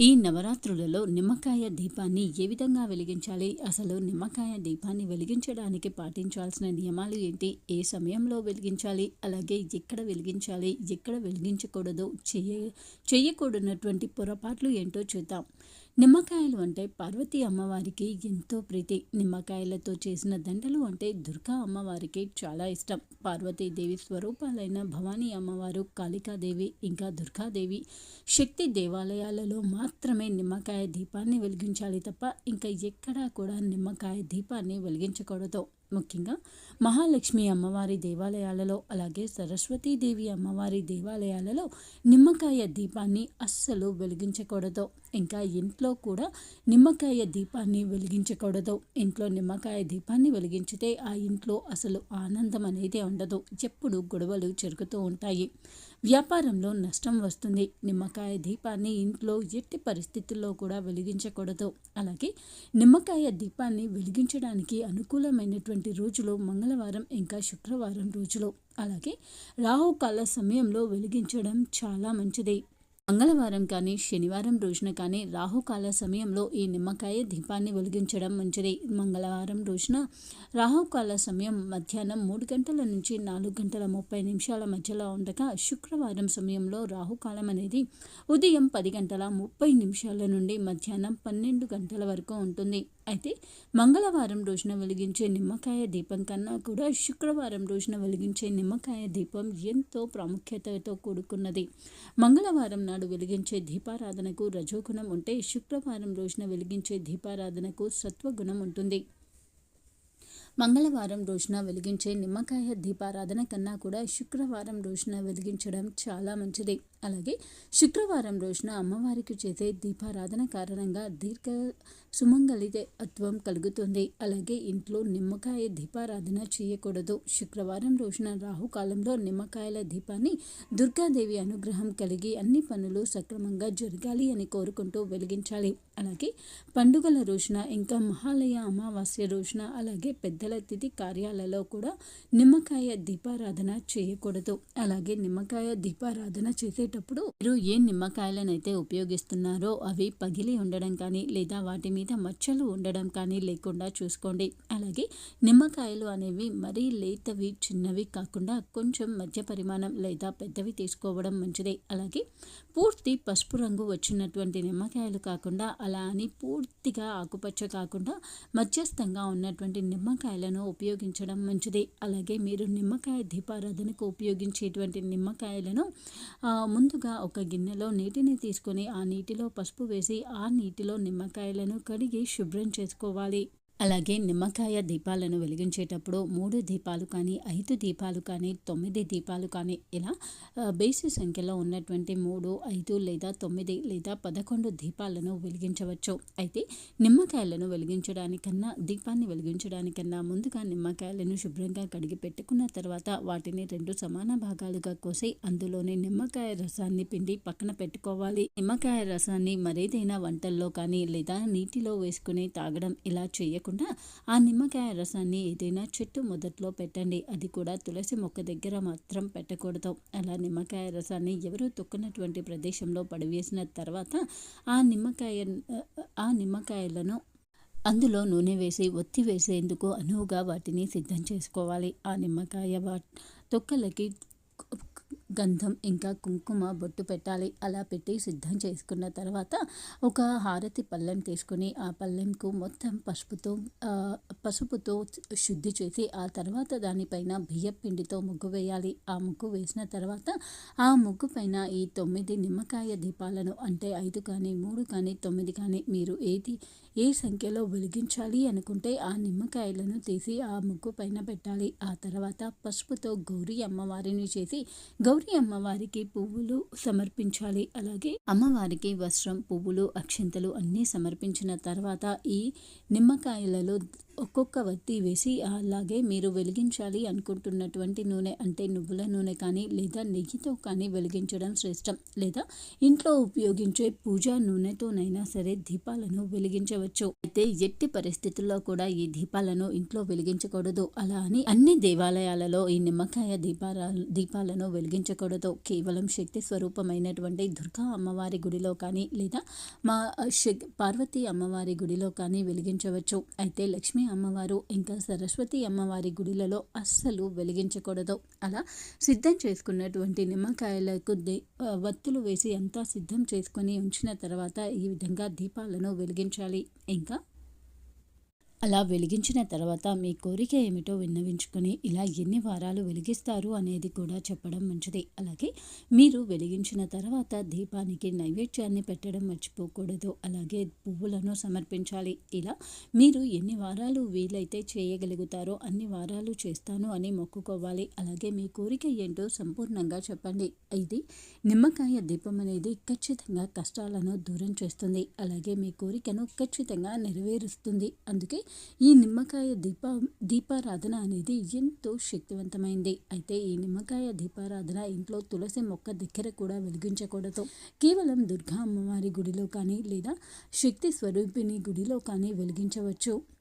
ఈ నవరాత్రులలో నిమ్మకాయ దీపాన్ని ఏ విధంగా వెలిగించాలి? అసలు నిమ్మకాయ దీపాన్ని వెలిగించడానికి పాటించాల్సిన నియమాలు ఏంటి? ఏ సమయంలో వెలిగించాలి? అలాగే ఎక్కడ వెలిగించాలి? ఎక్కడ వెలిగించకూడదు? చేయ చేయకూడనటువంటి పొరపాట్లు ఏంటో చూద్దాం. నిమ్మకాయలు అంటే పార్వతీ అమ్మవారికి ఎంతో ప్రీతి. నిమ్మకాయలతో చేసిన దండలు అంటే దుర్గా అమ్మవారికి చాలా ఇష్టం. పార్వతీదేవి స్వరూపాలైన భవానీ అమ్మవారు కాళికాదేవి ఇంకా దుర్గాదేవి శక్తి దేవాలయాలలో మాత్రమే నిమ్మకాయ దీపాన్ని వెలిగించాలి తప్ప ఇంకా ఎక్కడా కూడా నిమ్మకాయ దీపాన్ని వెలిగించకూడదు. ముఖ్యంగా మహాలక్ష్మి అమ్మవారి దేవాలయాలలో అలాగే సరస్వతీదేవి అమ్మవారి దేవాలయాలలో నిమ్మకాయ దీపాన్ని అస్సలు వెలిగించకూడదు. ఇంకా ఇంట్లో కూడా నిమ్మకాయ దీపాన్ని వెలిగించకూడదు. ఇంట్లో నిమ్మకాయ దీపాన్ని వెలిగించితే ఆ ఇంట్లో అసలు ఆనందం అనేది ఉండదు. ఎప్పుడు గొడవలు జరుగుతూ ఉంటాయి. వ్యాపారంలో నష్టం వస్తుంది. నిమ్మకాయ దీపాన్ని ఇంట్లో ఎట్టి పరిస్థితుల్లో కూడా వెలిగించకూడదు. అలాగే నిమ్మకాయ దీపాన్ని వెలిగించడానికి అనుకూలమైనటువంటి రోజులు మంగళవారం ఇంకా శుక్రవారం రోజులు. అలాగే రాహుకాల సమయంలో వెలిగించడం చాలా మంచిది. మంగళవారం కానీ శనివారం రోజున కానీ రాహుకాల సమయంలో ఈ నిమ్మకాయ దీపాన్ని వెలిగించడం మంచిది. మంగళవారం రోజున రాహుకాల సమయం మధ్యాహ్నం మూడు గంటల నుంచి నాలుగు గంటల ముప్పై నిమిషాల మధ్యలో ఉండగా శుక్రవారం సమయంలో రాహుకాలం అనేది ఉదయం పది గంటల ముప్పై నిమిషాల నుండి మధ్యాహ్నం పన్నెండు గంటల వరకు ఉంటుంది. అయితే మంగళవారం రోజున వెలిగించే నిమ్మకాయ దీపం కన్నా కూడా శుక్రవారం రోజున వెలిగించే నిమ్మకాయ దీపం ఎంతో ప్రాముఖ్యతతో కూడుకున్నది. మంగళవారం నాడు వెలిగించే దీపారాధనకు రజోగుణం ఉంటే శుక్రవారం రోజున వెలిగించే దీపారాధనకు సత్వగుణం ఉంటుంది. మంగళవారం రోజున వెలిగించే నిమ్మకాయ దీపారాధన కన్నా కూడా శుక్రవారం రోజున వెలిగించడం చాలా మంచిది. అలాగే శుక్రవారం రోజున అమ్మవారికి చేసే దీపారాధన కారణంగా దీర్ఘ సుమంగళితత్వం కలుగుతుంది. అలాగే ఇంట్లో నిమ్మకాయ దీపారాధన చేయకూడదు. శుక్రవారం రోజున రాహుకాలంలో నిమ్మకాయల దీపాన్ని దుర్గాదేవి అనుగ్రహం కలిగి అన్ని పనులు సక్రమంగా జరగాలి అని కోరుకుంటూ వెలిగించాలి. అలాగే పండుగల రోజున ఇంకా మహాలయ అమావాస్య రోజున అలాగే పెద్ద పెద్దల తిథి కార్యాలలో కూడా నిమ్మకాయ దీపారాధన చేయకూడదు. అలాగే నిమ్మకాయ దీపారాధన చేసేటప్పుడు మీరు ఏ నిమ్మకాయలనైతే ఉపయోగిస్తున్నారో అవి పగిలి ఉండడం కానీ లేదా వాటి మీద మచ్చలు ఉండడం కానీ లేకుండా చూసుకోండి. అలాగే నిమ్మకాయలు అనేవి మరీ లేతవి చిన్నవి కాకుండా కొంచెం మధ్య పరిమాణం లేదా పెద్దవి తీసుకోవడం మంచిది. అలాగే పూర్తి పసుపు రంగు వచ్చినటువంటి నిమ్మకాయలు కాకుండా అలా అని పూర్తిగా ఆకుపచ్చ కాకుండా మధ్యస్థంగా ఉన్నటువంటి నిమ్మకాయలను ఉపయోగించడం మంచిది. అలాగే మీరు నిమ్మకాయ దీపారాధనకు ఉపయోగించేటువంటి నిమ్మకాయలను ముందుగా ఒక గిన్నెలో నీటిని తీసుకొని ఆ నీటిలో పసుపు వేసి ఆ నీటిలో నిమ్మకాయలను కడిగి శుభ్రం చేసుకోవాలి. అలాగే నిమ్మకాయ దీపాలను వెలిగించేటప్పుడు మూడు దీపాలు కానీ ఐదు దీపాలు కానీ తొమ్మిది దీపాలు కానీ ఇలా బేసి సంఖ్యలో ఉన్నటువంటి మూడు ఐదు లేదా తొమ్మిది లేదా పదకొండు దీపాలను వెలిగించవచ్చు. అయితే నిమ్మకాయలను వెలిగించడానికన్నా దీపాన్ని వెలిగించడానికన్నా ముందుగా నిమ్మకాయలను శుభ్రంగా కడిగి పెట్టుకున్న తర్వాత వాటిని రెండు సమాన భాగాలుగా కోసి అందులోని నిమ్మకాయ రసాన్ని పిండి పక్కన పెట్టుకోవాలి. నిమ్మకాయ రసాన్ని మరేదైనా వంటల్లో కానీ లేదా నీటిలో వేసుకుని తాగడం ఇలా చేయకూడదు. కాకుండా ఆ నిమ్మకాయ రసాన్ని ఏదైనా చెట్టు మొదట్లో పెట్టండి. అది కూడా తులసి మొక్క దగ్గర మాత్రం పెట్టకూడదు. అలా నిమ్మకాయ రసాన్ని ఎవరు తొక్కినటువంటి ప్రదేశంలో పడివేసిన తర్వాత ఆ నిమ్మకాయ ఆ నిమ్మకాయలను అందులో నూనె వేసి ఒత్తి వేసేందుకు అనువుగా వాటిని సిద్ధం చేసుకోవాలి. ఆ నిమ్మకాయ వా తొక్కలకి గంధం ఇంకా కుంకుమ బొట్టు పెట్టాలి. అలా పెట్టి సిద్ధం చేసుకున్న తర్వాత ఒక హారతి పళ్ళెం తీసుకుని ఆ పళ్ళెంకు మొత్తం పసుపుతో పసుపుతో శుద్ధి చేసి ఆ తర్వాత దానిపైన బియ్యం పిండితో ముగ్గు వేయాలి. ఆ ముగ్గు వేసిన తర్వాత ఆ ముగ్గు పైన ఈ తొమ్మిది నిమ్మకాయ దీపాలను అంటే ఐదు కానీ మూడు కానీ తొమ్మిది కానీ మీరు ఏది ఏ సంఖ్యలో వెలిగించాలి అనుకుంటే ఆ నిమ్మకాయలను తీసి ఆ ముగ్గు పైన పెట్టాలి. ఆ తర్వాత పసుపుతో గౌరీ అమ్మవారిని చేసి గౌరీ అమ్మవారికి పువ్వులు సమర్పించాలి. అలాగే అమ్మవారికి వస్త్రం పువ్వులు అక్షంతలు అన్నీ సమర్పించిన తర్వాత ఈ నిమ్మకాయలలో ఒక్కొక్క వత్తి వేసి అలాగే మీరు వెలిగించాలి అనుకుంటున్నటువంటి నూనె అంటే నువ్వుల నూనె కానీ లేదా నెయ్యితో కానీ వెలిగించడం శ్రేష్టం. లేదా ఇంట్లో ఉపయోగించే పూజా నూనెతోనైనా సరే దీపాలను వెలిగించవచ్చు. అయితే ఎట్టి పరిస్థితుల్లో కూడా ఈ దీపాలను ఇంట్లో వెలిగించకూడదు. అలా అని అన్ని దేవాలయాలలో ఈ నిమ్మకాయ దీపాల దీపాలను వెలిగించకూడదు. కేవలం శక్తి స్వరూపమైనటువంటి దుర్గా అమ్మవారి గుడిలో కానీ లేదా మా పార్వతీ అమ్మవారి గుడిలో కానీ వెలిగించవచ్చు. అయితే లక్ష్మీ అమ్మవారు ఇంకా సరస్వతి అమ్మవారి గుడిలలో అస్సలు వెలిగించకూడదు. అలా సిద్ధం చేసుకున్నటువంటి నిమ్మకాయలకు వత్తులు వేసి అంతా సిద్ధం చేసుకొని ఉంచిన తర్వాత ఈ విధంగా దీపాలను వెలిగించాలి. ఇంకా అలా వెలిగించిన తర్వాత మీ కోరిక ఏమిటో విన్నవించుకొని ఇలా ఎన్ని వారాలు వెలిగిస్తారు అనేది కూడా చెప్పడం మంచిది. అలాగే మీరు వెలిగించిన తర్వాత దీపానికి నైవేద్యాన్ని పెట్టడం మర్చిపోకూడదు. అలాగే పువ్వులను సమర్పించాలి. ఇలా మీరు ఎన్ని వారాలు వీలైతే చేయగలుగుతారో అన్ని వారాలు చేస్తాను అని మొక్కుకోవాలి. అలాగే మీ కోరిక ఏంటో సంపూర్ణంగా చెప్పండి. ఇది నిమ్మకాయ దీపం అనేది ఖచ్చితంగా కష్టాలను దూరం చేస్తుంది. అలాగే మీ కోరికను ఖచ్చితంగా నెరవేరుస్తుంది. అందుకే ఈ నిమ్మకాయ దీప దీపారాధన అనేది ఎంతో శక్తివంతమైంది. అయితే ఈ నిమ్మకాయ దీపారాధన ఇంట్లో తులసి మొక్క దగ్గర కూడా వెలిగించకూడదు. కేవలం దుర్గా అమ్మవారి గుడిలో కానీ లేదా శక్తి స్వరూపిణి గుడిలో కానీ వెలిగించవచ్చు.